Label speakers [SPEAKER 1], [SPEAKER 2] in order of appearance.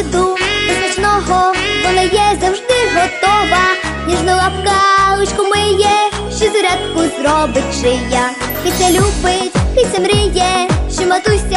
[SPEAKER 1] обіду та вона є завжди готова. Ніжну лапкалочку миє, ще зарядку зробить шия. Киця любить, киця мріє, що матусь.